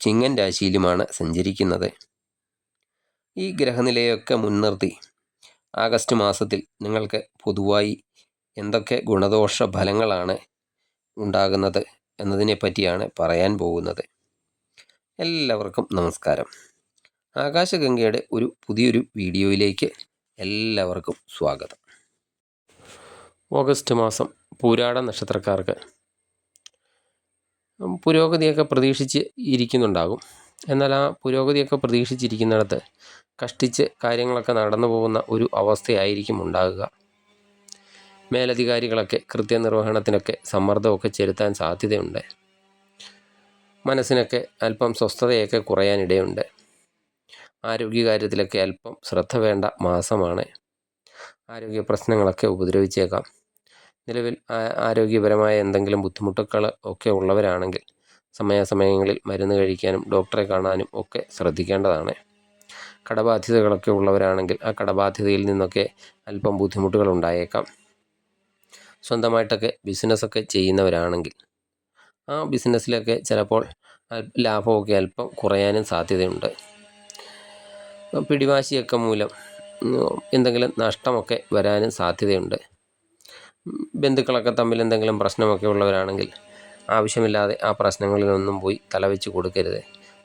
ചിങ്ങൻ രാശിയിലുമാണ് സഞ്ചരിക്കുന്നത്. ഈ ഗ്രഹനിലയൊക്കെ മുൻനിർത്തി ആഗസ്റ്റ് മാസത്തിൽ നിങ്ങൾക്ക് പൊതുവായി എന്തൊക്കെ ഗുണദോഷ ഫലങ്ങളാണ് ഉണ്ടാകുന്നത് എന്നതിനെ പറ്റിയാണ് പറയാൻ പോകുന്നത്. എല്ലാവർക്കും നമസ്കാരം. ആകാശഗംഗയുടെ ഒരു പുതിയൊരു വീഡിയോയിലേക്ക് എല്ലാവർക്കും സ്വാഗതം. ഓഗസ്റ്റ് മാസം പൂരാട നക്ഷത്രക്കാർക്ക് പുരോഗതിയൊക്കെ പ്രതീക്ഷിച്ച് ഇരിക്കുന്നുണ്ടാകും. എന്നാൽ ആ പുരോഗതിയൊക്കെ പ്രതീക്ഷിച്ചിരിക്കുന്നിടത്ത് കഷ്ടിച്ച് കാര്യങ്ങളൊക്കെ നടന്നു പോകുന്ന ഒരു അവസ്ഥയായിരിക്കും ഉണ്ടാകുക. മേലധികാരികളൊക്കെ കൃത്യനിർവഹണത്തിനൊക്കെ സമ്മർദ്ദമൊക്കെ ചെലുത്താൻ സാധ്യതയുണ്ട്. മനസ്സിനൊക്കെ അല്പം സ്വസ്ഥതയൊക്കെ കുറയാനിടയുണ്ട്. ആരോഗ്യകാര്യത്തിലൊക്കെ അല്പം ശ്രദ്ധ വേണ്ട മാസമാണ്. ആരോഗ്യ പ്രശ്നങ്ങളൊക്കെ ഉപദ്രവിച്ചേക്കാം. നിലവിൽ ആരോഗ്യപരമായ എന്തെങ്കിലും ബുദ്ധിമുട്ടുകൾ ഒക്കെ ഉള്ളവരാണെങ്കിൽ സമയാസമയങ്ങളിൽ മരുന്ന് കഴിക്കാനും ഡോക്ടറെ കാണാനും ഒക്കെ ശ്രദ്ധിക്കേണ്ടതാണ്. കടബാധ്യതകളൊക്കെ ഉള്ളവരാണെങ്കിൽ ആ കടബാധ്യതയിൽ നിന്നൊക്കെ അല്പം ബുദ്ധിമുട്ടുകൾ ഉണ്ടായേക്കാം. സ്വന്തമായിട്ടൊക്കെ ബിസിനസ്സൊക്കെ ചെയ്യുന്നവരാണെങ്കിൽ ആ ബിസിനസ്സിലൊക്കെ ചിലപ്പോൾ ലാഭമൊക്കെ അല്പം കുറയാനും സാധ്യതയുണ്ട്. പിടിവാശിയൊക്കെ മൂലം എന്തെങ്കിലും നഷ്ടമൊക്കെ വരാനും സാധ്യതയുണ്ട്. ബന്ധുക്കളൊക്കെ തമ്മിൽ എന്തെങ്കിലും പ്രശ്നമൊക്കെ ഉള്ളവരാണെങ്കിൽ ആവശ്യമില്ലാതെ ആ പ്രശ്നങ്ങളിലൊന്നും പോയി തലവെച്ച് കൊടുക്കരുത്.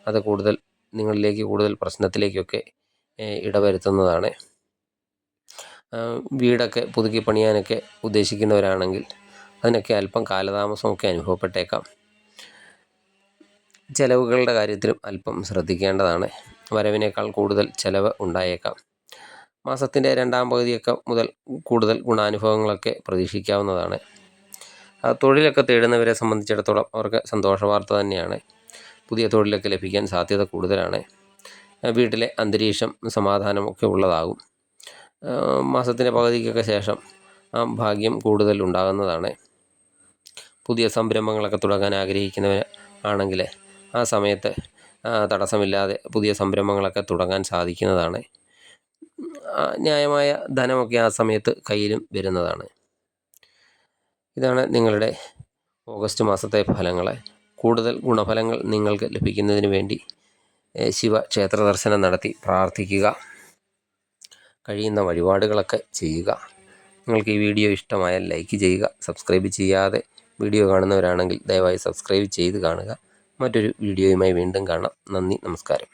അത് കൂടുതൽ നിങ്ങളിലേക്ക് കൂടുതൽ പ്രശ്നത്തിലേക്കൊക്കെ ഇടവരുത്തുന്നതാണ്. വീടൊക്കെ പുതുക്കി പണിയാനൊക്കെ ഉദ്ദേശിക്കുന്നവരാണെങ്കിൽ അതിനൊക്കെ അല്പം കാലതാമസമൊക്കെ അനുഭവപ്പെട്ടേക്കാം. ചിലവുകളുടെ കാര്യത്തിലും അല്പം ശ്രദ്ധിക്കേണ്ടതാണ്. വരവിനേക്കാൾ കൂടുതൽ ചെലവ് ഉണ്ടായേക്കാം. മാസത്തിന്റെ രണ്ടാം പകുതിയൊക്കെ മുതൽ കൂടുതൽ ഗുണാനുഭവങ്ങളൊക്കെ പ്രതീക്ഷിക്കാവുന്നതാണ്. തൊഴിലൊക്കെ തേടുന്നവരെ സംബന്ധിച്ചിടത്തോളം അവർക്ക് സന്തോഷ വാർത്ത തന്നെയാണ്. പുതിയ തൊഴിലൊക്കെ ലഭിക്കാൻ സാധ്യത കൂടുതലാണ്. വീട്ടിലെ അന്തരീക്ഷം സമാധാനമൊക്കെ ഉള്ളതാകും. മാസത്തിന്റെ പകുതിക്കൊക്കെ ശേഷം ആ ഭാഗ്യം കൂടുതൽ ഉണ്ടാകുന്നതാണ്. പുതിയ സംരംഭങ്ങളൊക്കെ തുടങ്ങാൻ ആഗ്രഹിക്കുന്നവർ ആണെങ്കിൽ ആ സമയത്ത് തടസ്സമില്ലാതെ പുതിയ സംരംഭങ്ങളൊക്കെ തുടങ്ങാൻ സാധിക്കുന്നതാണ്. ന്യായമായ ധനമൊക്കെ ആ സമയത്ത് കയ്യിലും വരുന്നതാണ്. ഇതാണ് നിങ്ങളുടെ ഓഗസ്റ്റ് മാസത്തെ ഫലങ്ങളെ. കൂടുതൽ ഗുണഫലങ്ങൾ നിങ്ങൾക്ക് ലഭിക്കുന്നതിന് വേണ്ടി ശിവ ക്ഷേത്ര ദർശനം നടത്തി പ്രാർത്ഥിക്കുക. കഴിയുന്ന വഴിപാടുകളൊക്കെ ചെയ്യുക. നിങ്ങൾക്ക് ഈ വീഡിയോ ഇഷ്ടമായാൽ ലൈക്ക് ചെയ്യുക സബ്സ്ക്രൈബ് ചെയ്യാതെ വീഡിയോ കാണുന്നവരാണെങ്കിൽ ദയവായി സബ്സ്ക്രൈബ് ചെയ്ത് കാണുക. മറ്റൊരു വീഡിയോയുമായി വീണ്ടും കാണാം. നന്ദി നമസ്കാരം.